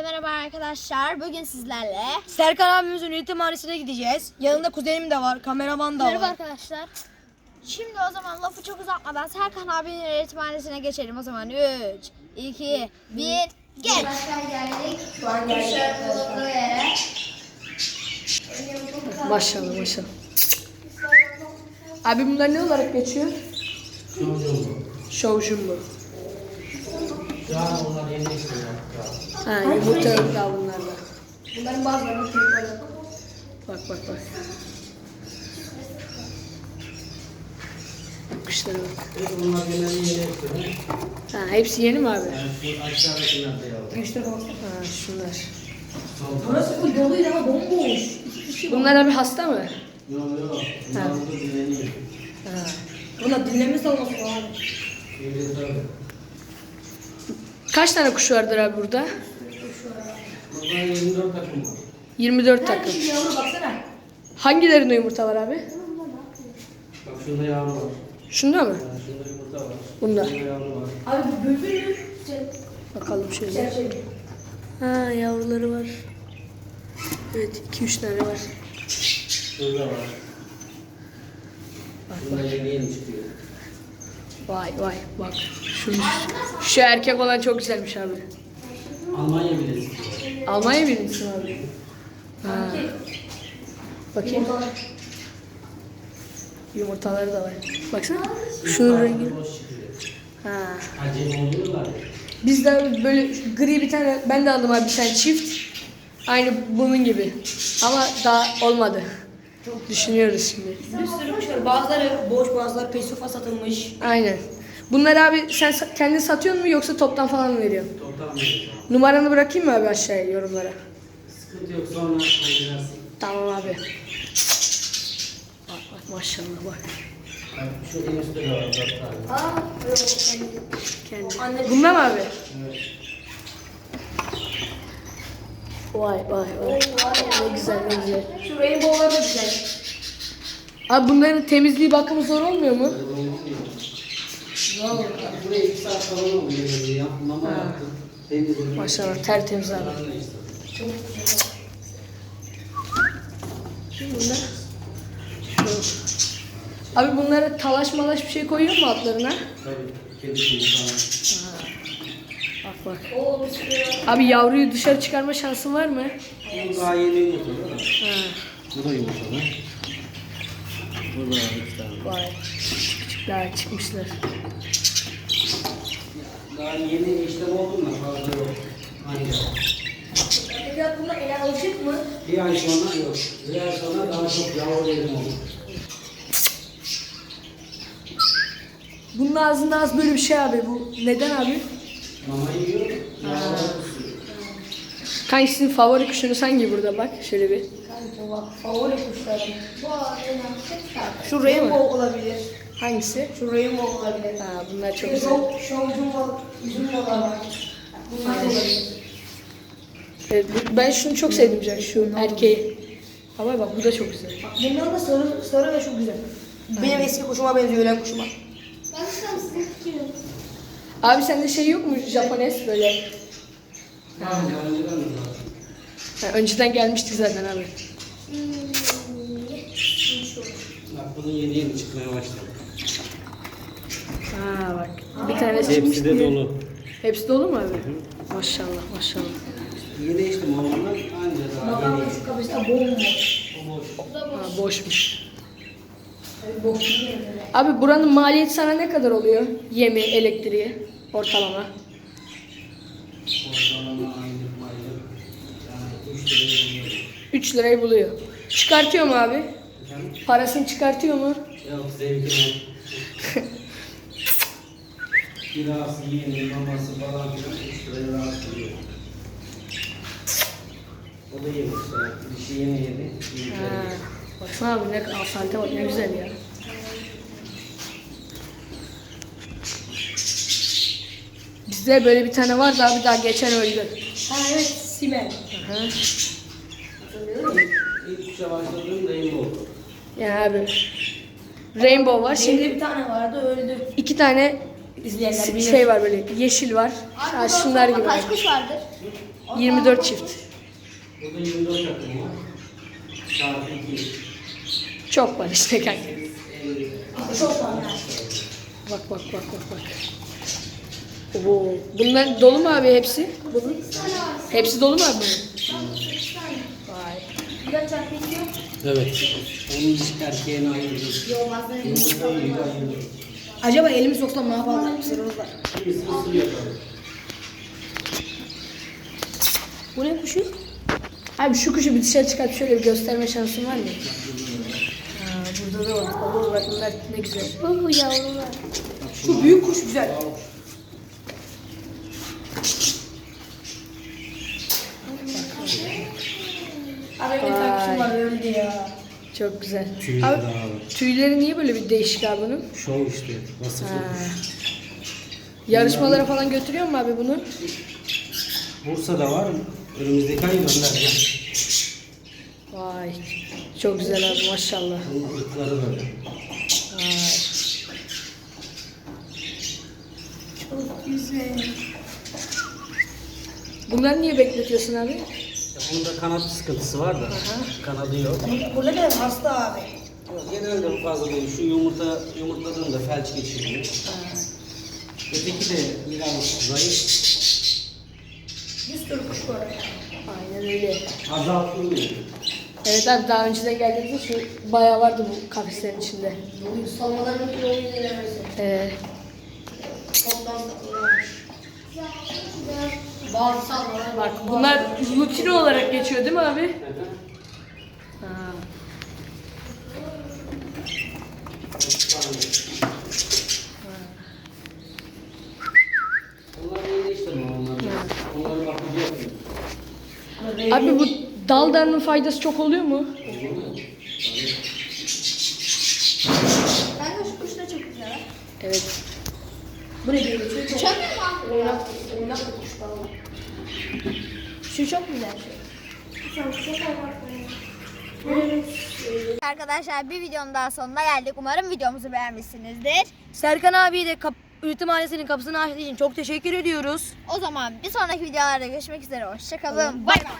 Herkese merhaba arkadaşlar. Bugün sizlerle Serkan abimizin üretimhanesine gideceğiz. Yanında kuzenim de var, kameraman da Merhaba var. arkadaşlar. Şimdi o zaman lafı çok uzatmadan Serkan abinin öğretmenhanesine geçelim. O zaman 3, 2, 1, geç. Arkadaşlar geldik. Şu an yere. Maşallah maşallah. Abi bunlar ne olarak geçiyor? Şovjum mu? An onlar yeni istiyor. Ha yumurta yok daha bunlarda. Bunların bazılarını kırıkları. Bak bak bak. Kuşlara bak. Onlar genelde yeni istiyor. Ha hepsi yeni mi abi? Yani aşağıdakiler de yavrum. Ha şunlar. Burası bu doluydu ama bomboş. Bunlar abi hasta mı? Yok yok. Bunlar da dinleniyor. Ha. Buna dinleme salması var. Yeni tabii. Kaç tane kuş vardır abi burada? Burada 24 takım var. 24 takım. Şu yavru baksana. Hangilerinde yumurta var abi? Bak şurada yavru var. Şunda mı? Yani şurada yumurta var. Bunda. Şurada yavru var. Abi bu bülbül mü? Bakalım şöyle. Çerçeve. Ha yavruları var. Evet 2-3 tane var. Şurada var. Bunda yeni yeni çıkıyor. Vay vay bak. Şu, şu erkek olan çok güzelmiş abi. Almanya bile çıkıyor. Almanya birincisin abi. Ha. Bakayım. Yumurtaları da var. Baksana. Şunun rengi. Ha. Acemi oluyorlar ya. Biz de böyle gri bir tane ben de aldım abi bir tane çift. Aynı bunun gibi. Ama daha olmadı. Düşünüyoruz şimdi. Bir sürü var. Bazıları boş, bazıları pesofa satılmış. Aynen. Bunları abi sen sa- kendin satıyor mu yoksa toptan falan mı veriyorsun? Toptan veriyor. Numaranı bırakayım mı abi aşağıya yorumlara? Sıkıntı yok sonra halledersin. Tamam abi. Bak bak maşallah bak. Şu en üstte de var dört tane. Aa, Kendi. Bunda mı abi? Evet. Vay vay vay. Ne güzel ne güzel. şu rainbow'lar da güzel. Abi bunların temizliği bakımı zor olmuyor mu? Böyle oynuyor. Bravo. Buraya iki saat falan oldu yemeği ya. Mama yaptım. Temizledim. Maşallah tertemiz abi. Bunlar. Abi bunlara talaş malaş bir şey koyuyor mu altlarına? Tabii. Kedi kumu falan. Bak bak. Abi yavruyu dışarı çıkarma şansın var mı? Bu daha yeni yumurta değil mi? Ha. Bu da yumurta mı? Burada var iki tane. Vay. Küçükler çıkmışlar. Daha yeni işlem oldu mu? Fazla yok. Anca. Peki bunlar ele alışık mı? Bir ay sonra yok. Bir ay sonra daha çok yavru verim olur. Bunun ağzında az böyle bir şey abi. Bu neden abi? Mama yiyor. Kusuyor. Hangisinin favori kuşunuz hangi burada bak şöyle bir. Kanka bak favori kuşlarım. Bu önemli. Şu rainbow olabilir. Hangisi? Şu rainbow olabilir. Ha bunlar çok güzel. şov, şovcum var. Üzüm var. Bunlar olabilir. Evet, bu- ben şunu çok sevdim Can şu erkeği. Ama bak bu da çok güzel. Bunlar da sarı, sarı ve çok güzel. Benim eski kuşuma benziyor ölen kuşuma. Ben sana sizin fikrim. Abi sende şey yok mu Japones böyle? Ha, önceden de gelmiştik zaten abi. Bak bunun yeni yeni çıkmaya başladı. Ha bak. Bir Hepsi çıkmış. de diye. dolu. Hepsi dolu mu abi? Maşallah maşallah. Yeni işte mamalar anca daha Babam kafeste bomboş. Ha, boşmuş. Abi buranın maliyeti sana ne kadar oluyor? Yemi, elektriği ortalama. Ortalama aylık maylık. Yani 3 liraya buluyor. 3 lirayı buluyor. Çıkartıyor mu abi? Efendim? Parasını çıkartıyor mu? Yok zevkine. Kirası, yeni, maması falan filan 3 liraya rahat buluyor. O da yeni işte. Bir şey yeni Ha. Baksana abi ne asalte bak ne güzel ya. Bizde böyle bir tane vardı abi daha geçen öldü. Ha evet Simen. Aha. İlk kuşa başladığım oldu. Yani abi Rainbow var. Şimdi Şimdi bir tane vardı öldü. iki tane İzleyenler bilir. şey var böyle yeşil var. Ha, şunlar gibi. Kaç kuş vardır? 24 çift. Burada 24 takım var. Çarpı 2. Çok var işte kanka. 50. Çok var. Bak bak bak bak bak. Oo, bunlar dolu mu abi hepsi? Bunun? Hepsi dolu mu abi bunun? Evet. Onun erkeğine ayırdık. Acaba elimi soksam ne yaparlar? Sırrımız var. Şimdi sıra sıra yapalım. Bu ne kuşu? Abi şu kuşu bir dışarı çıkartıp şöyle bir gösterme şansın var mı? Ha, burada da var. Olur bak bunlar ne güzel. Bu yavrular. Şu büyük kuş güzel. Abi benim Vay. takmışım var öldü ya. Çok güzel. Tüyleri Abi, daha var. tüyleri niye böyle bir değişik abi bunun? Şov işte. Kuş. Yarışmalara falan götürüyor mu abi bunu? Bursa'da var. Önümüzdeki ay göndereceğim. Vay. Çok güzel abi maşallah. Bunun ırkları böyle. Vay. Çok güzel. Bunları niye bekletiyorsun abi? Bunda kanat sıkıntısı var da. Kanadı yok. Burada da hasta abi. Genelde fazla değil. Şu yumurta yumurtladığında felç geçiriyor. Öteki de biraz zayıf. Bir sürü kuş var. Aynen öyle. Azaltılıyor. Evet abi daha önceden geldiğimizde şu bayağı vardı bu kafeslerin içinde. Salmaların yolu ilerlemesi. Ee, Ondan. Bazı salmalar bak bunlar rutine olarak geçiyor değil mi abi? Ha. Abi bu daldarının faydası çok oluyor mu? Ben de şu kuş da çok güzel. Evet. Bu ne diyor? Şu çok oynak, oynak bir kuş falan. Şu çok güzel Arkadaşlar bir videonun daha sonuna geldik. Umarım videomuzu beğenmişsinizdir. Serkan abi de kap üretim ailesinin kapısını açtığı için çok teşekkür ediyoruz. O zaman bir sonraki videolarda görüşmek üzere. Hoşçakalın. Bay bay.